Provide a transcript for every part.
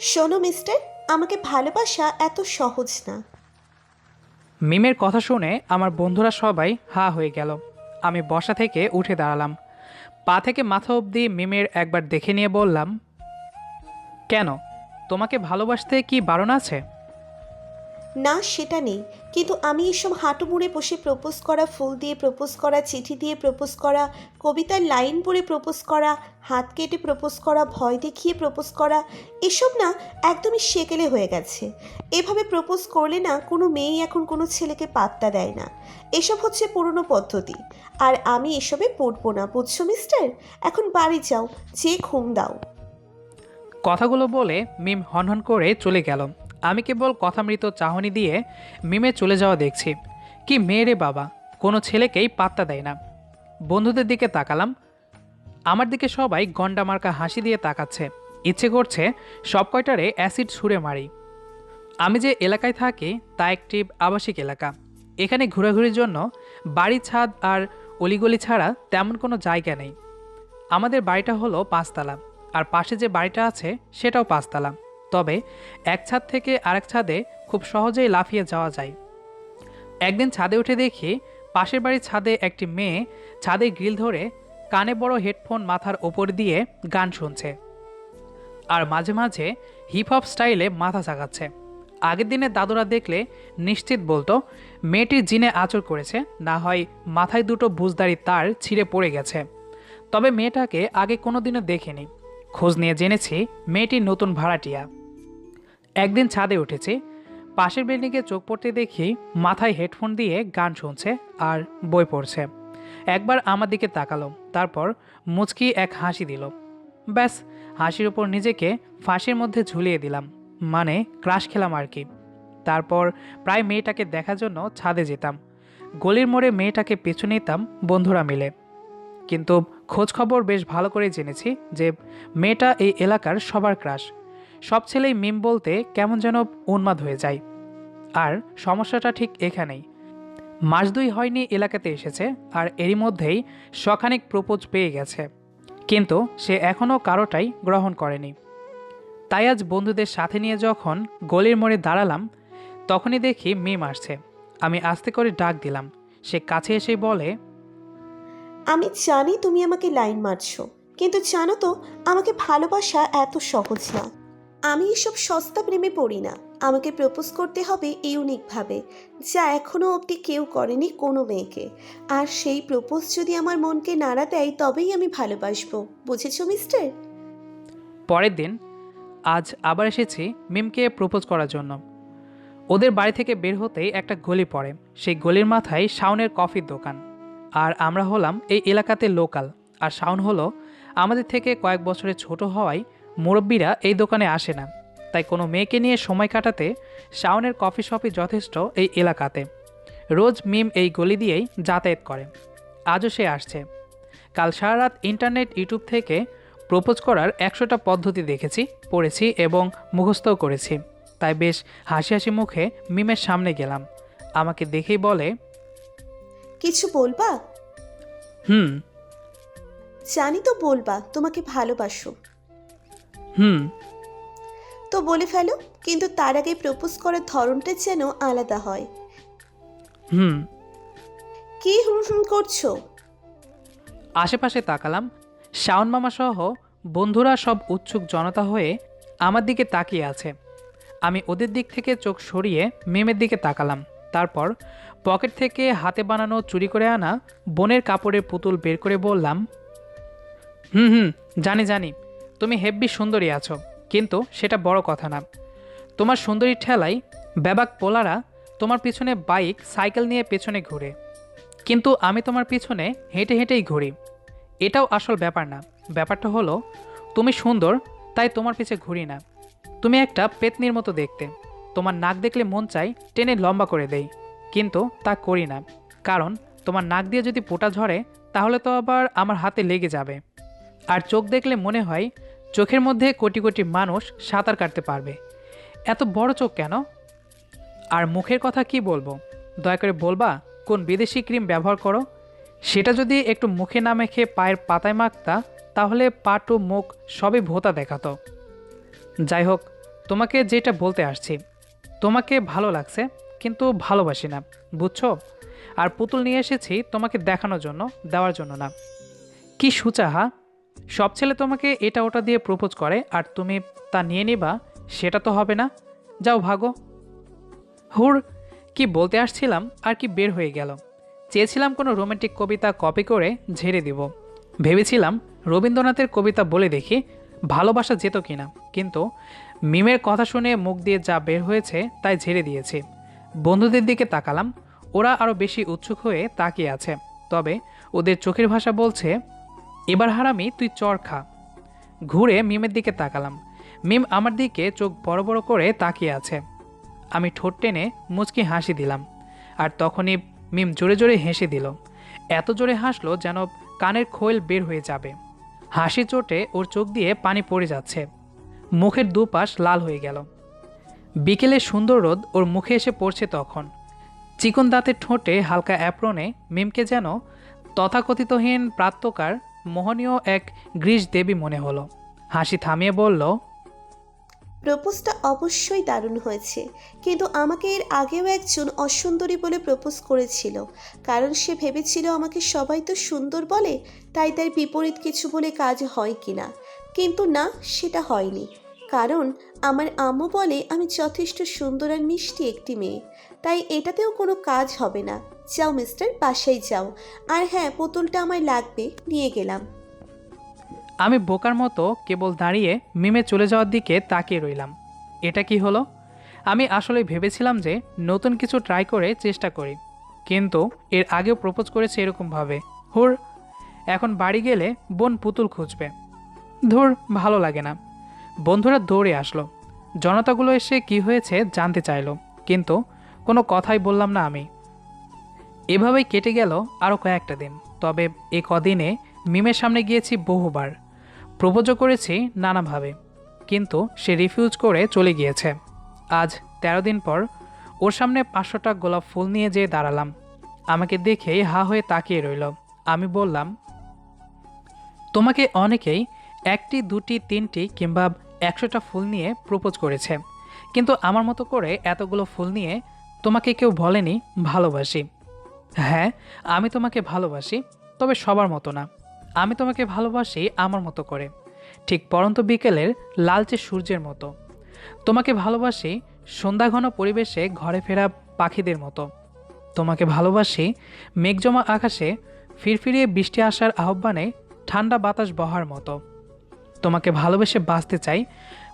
শোনো মিস্টার আমাকে ভালোবাসা এত সহজ না। মিমের কথা শুনে আমার বন্ধুরা সবাই হা হয়ে গেল। আমি বসা থেকে উঠে দাঁড়ালাম। পা থেকে মাথা অবধি মিমের একবার দেখে নিয়ে বললাম কেন? তোমাকে ভালোবাসতে কি বারণ আছে? না সেটা নেই। কিন্তু আমি এসব হাঁটু মুড়ে বসে প্রপোজ করা ফুল দিয়ে প্রপোজ করা চিঠি দিয়ে প্রপোজ করা, কবিতার লাইন পড়ে প্রপোজ করা, হাত কেটে প্রপোজ করা, ভয় দেখিয়ে প্রপোজ করা, এসব না একদমই সেকেলে হয়ে গেছে। এভাবে প্রপোজ করলে না কোনো মেয়েই এখন কোনো ছেলেকে পাত্তা দেয় না। এসব হচ্ছে পুরনো পদ্ধতি। আর আমি এসবে পড়ব না, বুঝছ মিস্টার এখন বাড়ি যাও, যে ঘুম দাও। কথাগুলো বলে মিম হনহন করে চলে গেল। আমি কেবল কথামৃত চাহনি দিয়ে মিমে চলে যাওয়া দেখছি। কি মেয়েরে বাবা, কোনো ছেলেকেই পাত্তা দেয় না। বন্ধুদের দিকে তাকালাম। আমার দিকে সবাই গন্ডা মার্কা হাসি দিয়ে তাকাচ্ছে। ইচ্ছে করছে সব কয়টারে অ্যাসিড ছুঁড়ে মারি। আমি যে এলাকায় থাকি, তা একটি আবাসিক এলাকা। এখানে ঘোরাঘুরির জন্য বাড়ি ছাদ আর অলিগলি ছাড়া তেমন কোনো জায়গা নেই। আমাদের বাড়িটা হলো পাঁচতলা। আর পাশে যে বাড়িটা আছে, সেটাও পাঁচতলা। তবে এক ছাদ থেকে আরেক ছাদে খুব সহজেই লাফিয়ে যাওয়া যায়। একদিন ছাদে উঠে দেখি পাশের বাড়ির ছাদে একটি মেয়ে ছাদে গ্রিল ধরে কানে বড় হেডফোন মাথার ওপর দিয়ে গান শুনছে আর মাঝে মাঝে হিপ হপ স্টাইলে মাথা চাগাচ্ছে। আগের দিনে দাদুরা দেখলে নিশ্চিত বলতো, মেয়েটি জিনে আচর করেছে, না হয় মাথায় দুটো বুঝদারি তার ছিঁড়ে পড়ে গেছে। তবে মেয়েটাকে আগে কোনো কোনোদিনও দেখিনি। খোঁজ নিয়ে জেনেছি মেয়েটির নতুন ভাড়াটিয়া। একদিন ছাদে উঠেছি, পাশের বিল্ডিংয়ে চোখ পড়তে দেখি মাথায় হেডফোন দিয়ে গান শুনছে আর বই পড়ছে। একবার আমার দিকে তাকালো, তারপর মুচকি এক হাসি দিল। ব্যাস, হাসির উপর নিজেকে ফাঁসির মধ্যে ঝুলিয়ে দিলাম মানে ক্রাশ খেলাম আর কি। তারপর প্রায় মেয়েটাকে দেখার জন্য ছাদে যেতাম। গলির মোড়ে মেয়েটাকে পিছু নিতাম বন্ধুরা মিলে। কিন্তু খোঁজ খবর বেশ ভালো করে জেনেছি যে মেয়েটা এই এলাকার সবার ক্রাশ। সব ছেলেই মিম বলতে কেমন যেন উন্মাদ হয়ে যায়। আর সমস্যাটা ঠিক এখানেই। মাস দুই হয়নি এলাকাতে এসেছে আর এরই মধ্যেই শখানেক প্রপোজ পেয়ে গেছে। কিন্তু সে এখনও কারোটাই গ্রহণ করেনি। তাই আজ বন্ধুদের সাথে নিয়ে যখন গলির মোড়ে দাঁড়ালাম, তখনই দেখি মিম আসছে। আমি আস্তে করে ডাক দিলাম। সে কাছে এসে বলে আমি জানি তুমি আমাকে লাইন মারছো, কিন্তু জানো তো, আমাকে ভালোবাসা এত সহজ না। আমি এসব সস্তা প্রেমে পড়ি না। আমাকে প্রপোজ করতে হবে ইউনিকভাবে যা এখনও অবধি কেউ করেনি কোনো মেয়েকে। আর সেই প্রপোজ যদি আমার মনকে নাড়া দেয়, তবেই আমি ভালোবাসবো। বুঝেছ মিস্টার পরের দিন, আজ আবার এসেছি মিমকে প্রপোজ করার জন্য। ওদের বাড়ি থেকে বের হতেই একটা গলি পড়ে। সেই গলির মাথায় শাওনের কফির দোকান। আর আমরা হলাম এই এলাকাতে লোকাল। আর শাওন হলো, আমাদের থেকে কয়েক বছরের ছোট হওয়ায় মুরব্বীরা এই দোকানে আসে না। তাই কোনো মেয়েকে নিয়ে সময় কাটাতে শাওনের কফি শপই যথেষ্ট এই এলাকাতে। রোজ মিম এই গলি দিয়েই যাতায়াত করে। আজও সে আসছে। কাল সারা রাত ইন্টারনেট, ইউটিউব থেকে প্রপোজ করার একশোটা পদ্ধতি দেখেছি, পড়েছি এবং মুখস্থও করেছি। তাই বেশ হাসি হাসি মুখে মিমের সামনে গেলাম। আমাকে দেখেই বলে কিছু বলবা? হুম। জানি তো বলবা তোমাকে ভালোবাসো। হুম। তো বলে ফেলো কিন্তু তার আগে প্রপোজ করার ধরনটা যেন আলাদা হয়। হুম। কি হুম হুম করছ? আশেপাশে তাকালাম শাওন মামা সহ বন্ধুরা সব উৎসুক জনতা হয়ে আমার দিকে তাকিয়ে আছে। আমি ওদের দিক থেকে চোখ সরিয়ে মেমের দিকে তাকালাম। তারপর পকেট থেকে হাতে বানানো চুরি করে আনা বোনের কাপড়ের পুতুল বের করে বললাম, হুম হুম, জানি জানি, তুমি হেব্বি সুন্দরী আছো, কিন্তু সেটা বড় কথা না। তোমার সুন্দরী ঠেলাই ব্যাবাক পোলারা তোমার পিছনে বাইক, সাইকেল নিয়ে পেছনে ঘুরে, কিন্তু আমি তোমার পিছনে হেঁটে, হেঁটেই ঘুরি। এটাও আসল ব্যাপার না। ব্যাপারটা হলো, তুমি সুন্দর, তাই তোমার পিছে ঘুরি না। তুমি একটা পেতনির মতো দেখতে। তোমার নাক দেখলে মন চাই, টেনে লম্বা করে দেই। কিন্তু তা করি না। কারণ, তোমার নাক দিয়ে যদি পোটা ঝরে, তাহলে তো আবার আমার হাতে লেগে যাবে। আর চোখ দেখলে মনে হয়, চোখের মধ্যে কোটি কোটি মানুষ সাঁতার কাটতে পারবে। এত বড় চোখ কেন? আর মুখের কথা কি বলব? দয়া করে বলবা, কোন বিদেশি ক্রিম ব্যবহার করো? সেটা যদি একটু মুখে না মেখে পায়ের পাতায় মাখতা, তাহলে পা টু মুখ সবই ভোতা দেখাতো। যাই হোক, তোমাকে যেটা বলতে আসছি তোমাকে ভালো লাগছে, কিন্তু ভালোবাসি না, বুঝছ? আর পুতুল নিয়ে এসেছি তোমাকে দেখানোর জন্য, দেওয়ার জন্য না। কি সুচাহা! সব ছেলে তোমাকে এটা ওটা দিয়ে প্রপোজ করে, আর তুমি তা নিয়ে নিবা, সেটা তো হবে না। যাও ভাগো। হুর, কি বলতে আসছিলাম, আর কি বের হয়ে গেল। চেয়েছিলাম কোনো রোমান্টিক কবিতা কপি করে ঝেড়ে দিব। ভেবেছিলাম রবীন্দ্রনাথের কবিতা বলে দেখি ভালোবাসা যেত কিনা। কিন্তু মিমের কথা শুনে মুখ দিয়ে যা বের হয়েছে তাই ঝেড়ে দিয়েছি। বন্ধুদের দিকে তাকালাম, ওরা আরও বেশি উৎসুক হয়ে তাকিয়ে আছে। তবে ওদের চোখের ভাষা বলছে, এবার হারামি, তুই চর খা। ঘুরে মিমের দিকে তাকালাম। মিম আমার দিকে চোখ বড় বড় করে তাকিয়ে আছে। আমি ঠোঁট টেনে মুচকি হাসি দিলাম, আর তখনই মিম জোরে জোরে হেসে দিল। এত জোরে হাসলো যেন কানের খোল বের হয়ে যাবে। হাসি চোটে ওর চোখ দিয়ে পানি পড়ে যাচ্ছে। মুখের দুপাশ লাল হয়ে গেল। বিকেলে সুন্দর রোদ ওর মুখে এসে পড়ছে তখন। চিকন দাঁতের ঠোঁটে হালকা অ্যাপ্রনে মিমকে যেন তথাকথিতহীন প্রাত্যকার, মোহনীয় এক গ্রীষ দেবী মনে হলো। হাসি থামিয়ে বলল প্রপোজটা অবশ্যই দারুণ হয়েছে। কিন্তু আমাকে এর আগেও একজন অসুন্দরী বলে প্রপোজ করেছিল। কারণ সে ভেবেছিল আমাকে সবাই তো সুন্দর বলে, তাই তার বিপরীত কিছু বলে কাজ হয় কি না কিন্তু না, সেটা হয়নি। কারণ আমার আম্মু বলে আমি যথেষ্ট সুন্দর আর মিষ্টি একটি মেয়ে। তাই এটাতেও কোনো কাজ হবে না। যাও, মিস্টার, বাসায় যাও। আর হ্যাঁ পুতুলটা আমার লাগবে, নিয়ে গেলাম। আমি বোকার মতো কেবল দাঁড়িয়ে মিমে চলে যাওয়ার দিকে তাকিয়ে রইলাম। এটা কি হলো? আমি আসলে ভেবেছিলাম যে নতুন কিছু ট্রাই করে চেষ্টা করি, কিন্তু এর আগেও প্রপোজ করেছে এরকমভাবে। হুর, এখন বাড়ি গেলে বোন পুতুল খুঁজবে। ধুর, ভালো লাগে না। বন্ধুরা দৌড়ে আসলো। জনতাগুলো এসে কি হয়েছে জানতে চাইলো, কিন্তু কোনো কথাই বললাম না আমি। এভাবেই কেটে গেল আরও কয়েকটা দিন, তবে এ কদিনে মিমের সামনে গিয়েছি বহুবার। প্রপোজও করেছি নানাভাবে, কিন্তু সে রিফিউজ করে চলে গিয়েছে। আজ তেরো দিন পর ওর সামনে পাঁচশোটা গোলাপ ফুল নিয়ে যেয়ে দাঁড়ালাম। আমাকে দেখেই হা হয়ে তাকিয়ে রইল। আমি বললাম, তোমাকে অনেকেই একটি, দুটি, তিনটি কিংবা একশোটা ফুল নিয়ে প্রপোজ করেছে, কিন্তু আমার মতো করে এতগুলো ফুল নিয়ে তোমাকে কেউ বলেনি ভালোবাসি। হ্যাঁ আমি তোমাকে ভালোবাসি, তবে সবার মতো না। আমি তোমাকে ভালোবাসি আমার মতো করে। ঠিক পরন্ত বিকেলের লালচে সূর্যের মতো। তোমাকে ভালোবাসি সন্ধ্যাঘন পরিবেশে ঘরে ফেরা পাখিদের মতো। তোমাকে ভালোবাসি মেঘজমা আকাশে ফিরফিরিয়ে বৃষ্টি আসার আহ্বানে ঠান্ডা বাতাস বহার মতো। তোমাকে ভালোবেসে বাঁচতে চাই,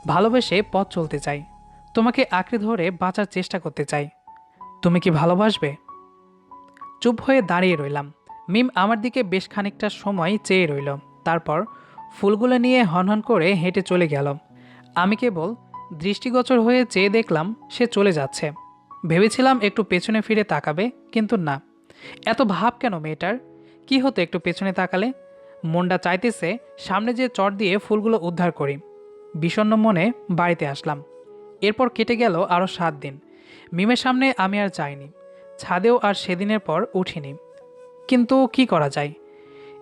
ভালোবেসে পথ চলতে চাই। তোমাকে আঁকড়ে ধরে বাঁচার চেষ্টা করতে চাই। তুমি কি ভালোবাসবে? চুপ হয়ে দাঁড়িয়ে রইলাম। মিম আমার দিকে বেশ খানিকটা সময় চেয়ে রইল। তারপর ফুলগুলো নিয়ে হনহন করে হেঁটে চলে গেল। আমি কেবল দৃষ্টিগোচর হয়ে চেয়ে দেখলাম সে চলে যাচ্ছে। ভেবেছিলাম একটু পেছনে ফিরে তাকাবে, কিন্তু না। এত ভাব কেন মেয়েটার? কি হতো একটু পেছনে তাকালে? মনটা চাইতেছে সামনে যে চট দিয়ে ফুলগুলো উদ্ধার করি। বিষণ্ণ মনে বাড়িতে আসলাম। এরপর কেটে গেল আরও সাত দিন। মিমের সামনে আমি আর যাইনি। ছাদেও আর সেদিনের পর উঠিনি। কিন্তু কি করা যায়?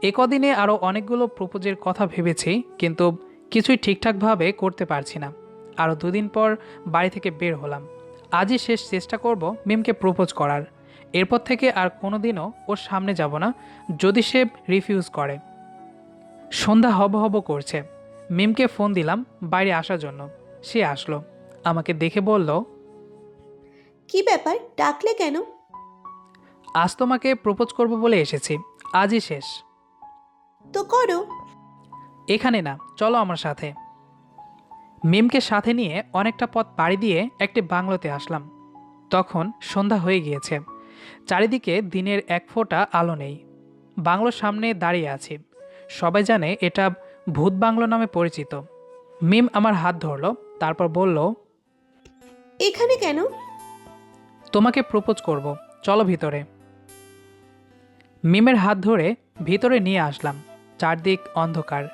এ কদিনে আরও অনেকগুলো প্রপোজের কথা ভেবেছি, কিন্তু কিছুই ঠিকঠাকভাবে করতে পারছি না। আরও দুদিন পর বাড়ি থেকে বের হলাম। আজই শেষ চেষ্টা করব মিমকে প্রপোজ করার। এরপর থেকে আর কোনোদিনও ওর সামনে যাব না, যদি সে রিফিউজ করে। সন্ধ্যা হব হব করছে। মিমকে ফোন দিলাম বাইরে আসার জন্য। সে আসলো। আমাকে দেখে বলল, কি ব্যাপার? ডাকলে কেন? আজ তোমাকে প্রপোজ করব বলে এসেছি। আজই শেষ। তো করো। এখানে না চলো আমার সাথে। মিমকে সাথে নিয়ে অনেকটা পথ পাড়ি দিয়ে একটি বাংলোতে আসলাম। তখন সন্ধ্যা হয়ে গিয়েছে। চারিদিকে দিনের এক ফোঁটা আলো নেই। বাংলোর সামনে দাঁড়িয়ে আছি। সবাই জানে এটা ভূত বাংলো নামে পরিচিত। মিম আমার হাত ধরলো তারপর বলল এখানে কেন? তোমাকে প্রপোজ করব। চলো ভিতরে। মিমের হাত ধরে ভিতরে নিয়ে আসলাম, চারদিক অন্ধকার।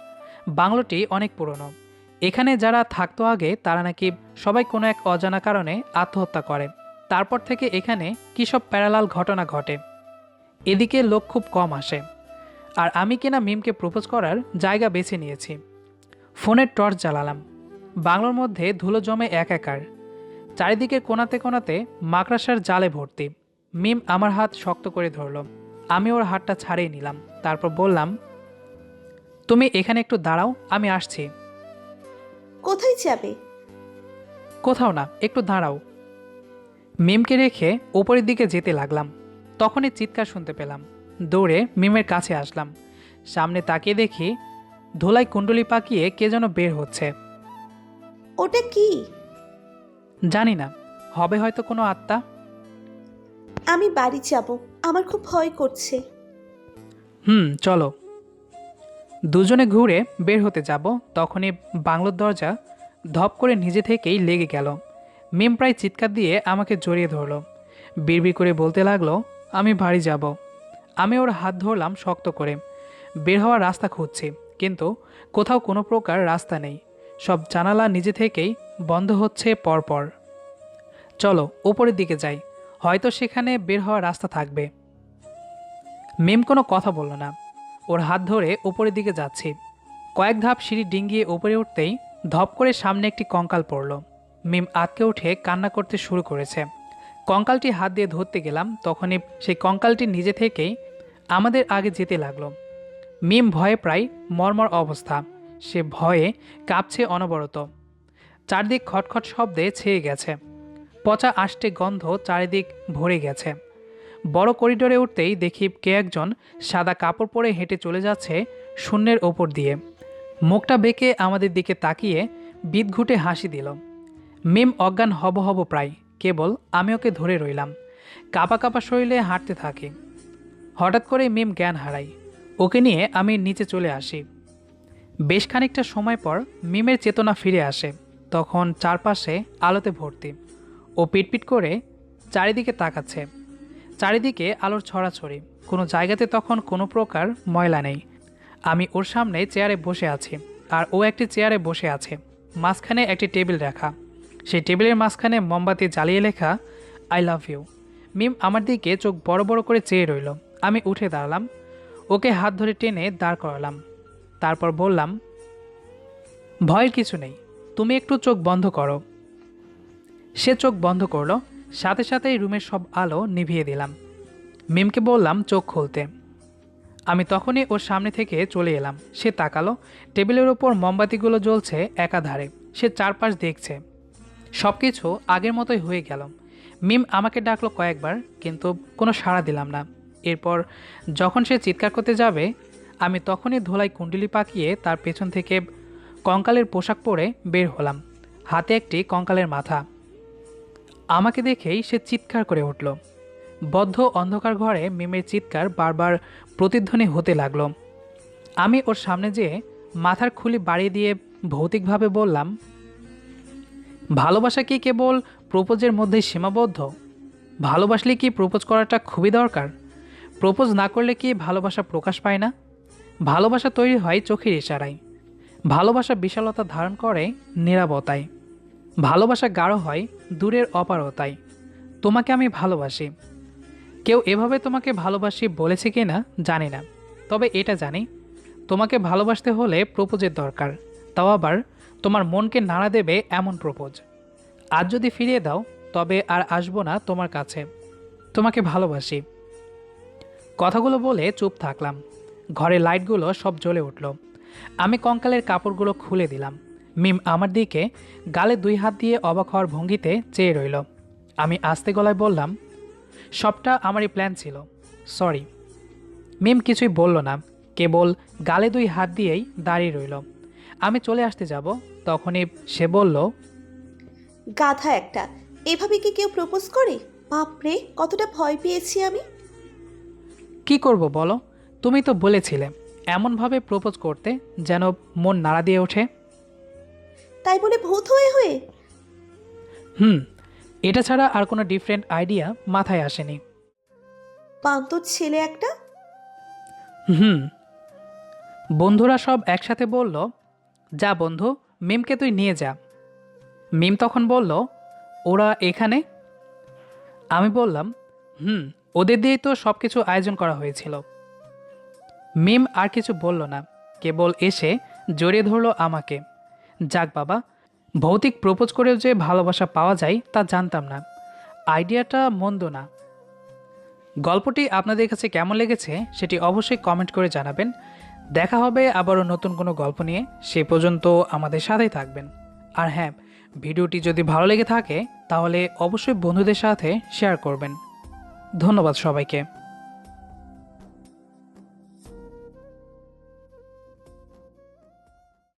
বাংলোটি অনেক পুরনো। এখানে যারা থাকতো আগে, তারা নাকি সবাই কোনো এক অজানা কারণে আত্মহত্যা করে। তারপর থেকে এখানে কী সব প্যারালাল ঘটনা ঘটে? এদিকে লোক খুব কম আসে। আর আমি কিনা মিমকে প্রপোজ করার জায়গা বেছে নিয়েছি। ফোনের টর্চ জ্বালালাম। বাংলোর মধ্যে ধুলো জমে একাকার। চারিদিকে কোনাতে কোনাতে মাকড়াসার জালে ভর্তি। মিম আমার হাত শক্ত করে ধরলো। আমি ওর হাতটা ছাড়িয়ে নিলাম। তারপর বললাম তুমি এখানে একটু দাঁড়াও আমি আসছি। কোথায় যাবে? কোথাও না একটু দাঁড়াও। মিমকে রেখে ওপরের দিকে যেতে লাগলাম। তখনই চিৎকার শুনতে পেলাম। দৌড়ে মিমের কাছে আসলাম। সামনে তাকিয়ে দেখি ধোলাই কুণ্ডলি পাকিয়ে কে যেন বের হচ্ছে। ওটা কি? জানি না হবে হয়তো কোনো আত্মা। আমি বাড়ি যাব। আমার খুব ভয় করছে। হুম, চলো। দুজনে ঘুরে বের হতে যাব। তখনই বাংলোর দরজা ধপ করে নিজে থেকেই লেগে গেল। মিম প্রায় চিৎকার দিয়ে আমাকে জড়িয়ে ধরলো। বিড়বিড় করে বলতে লাগল, আমি বাড়ি যাব। আমি ওর হাত ধরলাম শক্ত করে। বের হওয়ার রাস্তা খুঁজছি, কিন্তু কোথাও কোনো প্রকার রাস্তা নেই। সব জানালা নিজে থেকেই বন্ধ হচ্ছে পরপর। চলো ওপরের দিকে যাই। হয়তো সেখানে বের হওয়ার রাস্তা থাকবে। মিম কোনো কথা বলল না। ওর হাত ধরে উপরের দিকে যাচ্ছি। কয়েক ধাপ সিঁড়ি ডিঙ্গিয়ে উপরে উঠতেই ধপ করে সামনে একটি কঙ্কাল পড়ল। মিম আতকে উঠে কান্না করতে শুরু করেছে। কঙ্কালটি হাত দিয়ে ধরতে গেলাম, তখনই সেই কঙ্কালটি নিজে থেকেই আমাদের আগে যেতে লাগল। মিম ভয়ে প্রায় মর্মর অবস্থা। সে ভয়ে কাঁপছে অনবরত। চারদিক খটখট শব্দে ছেয়ে গেছে। পচা আষ্টে গন্ধ চারিদিক ভরে গেছে। বড় করিডোরে উঠতেই দেখি কে একজন সাদা কাপড় পরে হেঁটে চলে যাচ্ছে শূন্যের ওপর দিয়ে। মুখটা বেঁকে আমাদের দিকে তাকিয়ে বিদঘুটে হাসি দিল। মিম অজ্ঞান হব হব প্রায়, কেবল আমি ওকে ধরে রইলাম। কাপা কাপা শরীরে হাঁটতে থাকি। হঠাৎ করে মিম জ্ঞান হারাই। ওকে নিয়ে আমি নিচে চলে আসি। বেশ খানিকটা সময় পর মিমের চেতনা ফিরে আসে, তখন চারপাশে আলোতে ভর্তি। ও পিটপিট করে চারিদিকে তাকাচ্ছে। চারিদিকে আলোর ছড়াছড়ি। কোনো জায়গাতে তখন কোনো প্রকার ময়লা নেই। আমি ওর সামনে চেয়ারে বসে আছি, আর ও একটি চেয়ারে বসে আছে। মাঝখানে একটি টেবিল রাখা। সেই টেবিলের মাঝখানে মোমবাতি জ্বালিয়ে লেখা, আই লাভ ইউ। মিম আমার দিকে চোখ বড় বড় করে চেয়ে রইল। আমি উঠে দাঁড়ালাম। ওকে হাত ধরে টেনে দাঁড় করালাম। তারপর বললাম, ভয়ের কিছু নেই। তুমি একটু চোখ বন্ধ করো। সে চোখ বন্ধ করল। সাথে সাথেই রুমের সব আলো নিভিয়ে দিলাম। মিমকে বললাম, চোখ খুলতে। আমি তখনই ওর সামনে থেকে চলে এলাম। সে তাকালো। টেবিলের ওপর মোমবাতিগুলো জ্বলছে একাধারে। সে চারপাশ দেখছে। সব কিছু আগের মতোই হয়ে গেল। মিম আমাকে ডাকলো কয়েকবার, কিন্তু কোনো সাড়া দিলাম না। এরপর যখন সে চিৎকার করতে যাবে, আমি তখনই ধোলাই কুণ্ডলি পাকিয়ে তার পেছন থেকে কঙ্কালের পোশাক পরে বের হলাম। হাতে একটি কঙ্কালের মাথা। আমাকে দেখেই সে চিৎকার করে উঠল। বদ্ধ অন্ধকার ঘরে মিমের চিৎকার বারবার প্রতিধ্বনি হতে লাগল। আমি ওর সামনে যেয়ে মাথার খুলি বাড়িয়ে দিয়ে ভৌতিকভাবে বললাম, ভালোবাসা কি কেবল প্রপোজের মধ্যেই সীমাবদ্ধ? ভালোবাসলে কি প্রপোজ করাটা খুবই দরকার? প্রপোজ না করলে কি ভালোবাসা প্রকাশ পায় না? ভালোবাসা তৈরি হয় চোখের ইশারায়। ভালোবাসা বিশালতা ধারণ করে নিরাপত্তায়। ভালোবাসা গাঢ় হয়, দূরের অপারতায় তোমাকে আমি ভালোবাসি। কেউ এভাবে তোমাকে ভালোবাসি বলেছে কি না জানি না, তবে এটা জানি, তোমাকে ভালোবাসতে হলে প্রপোজের দরকার, তাও আবার তোমার মনকে নাড়া দেবে এমন প্রপোজ। আজ যদি ফিরিয়ে দাও, তবে আর আসব না তোমার কাছে। তোমাকে ভালোবাসি। কথাগুলো বলে চুপ থাকলাম। ঘরে লাইটগুলো সব জ্বলে উঠল। আমি কঙ্কালের কাপড়গুলো খুলে দিলাম। মিম আমার দিকে গালে দুই হাত দিয়ে অবাক হওয়ার ভঙ্গিতে চেয়ে রইল। আমি আস্তে গলায় বললাম সবটা আমারই প্ল্যান ছিল। সরি। মিম কিছুই বলল না কেবল গালে দুই হাত দিয়েই দাঁড়িয়ে রইল। আমি চলে আসতে যাব। তখনই সে বলল গাধা একটা এভাবে কি কেউ প্রপোজ করে? বাপরে কতটা ভয় পেয়েছি আমি। কি করব বলো? তুমি তো বলেছিলে এমনভাবে প্রপোজ করতে যেন মন নাড়া দিয়ে ওঠে। তাই বলে ভূত হয়ে হয়ে? হুম এটা ছাড়া আর কোনো ডিফারেন্ট আইডিয়া মাথায় আসেনি। বান্তর ছেলে একটা? হুম বন্ধুরা সব একসাথে বলল যা বন্ধু মিমকে তুই নিয়ে যা। মিম তখন বলল ওরা এখানে? আমি বললাম হুম ওদের দিয়েই তো সব কিছু আয়োজন করা হয়েছিল। মিম আর কিছু বলল না কেবল এসে জড়িয়ে ধরলো আমাকে। যাক বাবা, ভৌতিক প্রপোজ করেও যে ভালোবাসা পাওয়া যায় তা জানতাম না। আইডিয়াটা মন্দ না। গল্পটি আপনাদের কাছে কেমন লেগেছে সেটি অবশ্যই কমেন্ট করে জানাবেন। দেখা হবে আবারও নতুন কোনো গল্প নিয়ে। সে পর্যন্ত আমাদের সাথেই থাকবেন। আর হ্যাঁ ভিডিওটি যদি ভালো লেগে থাকে, তাহলে অবশ্যই বন্ধুদের সাথে শেয়ার করবেন। ধন্যবাদ সবাইকে।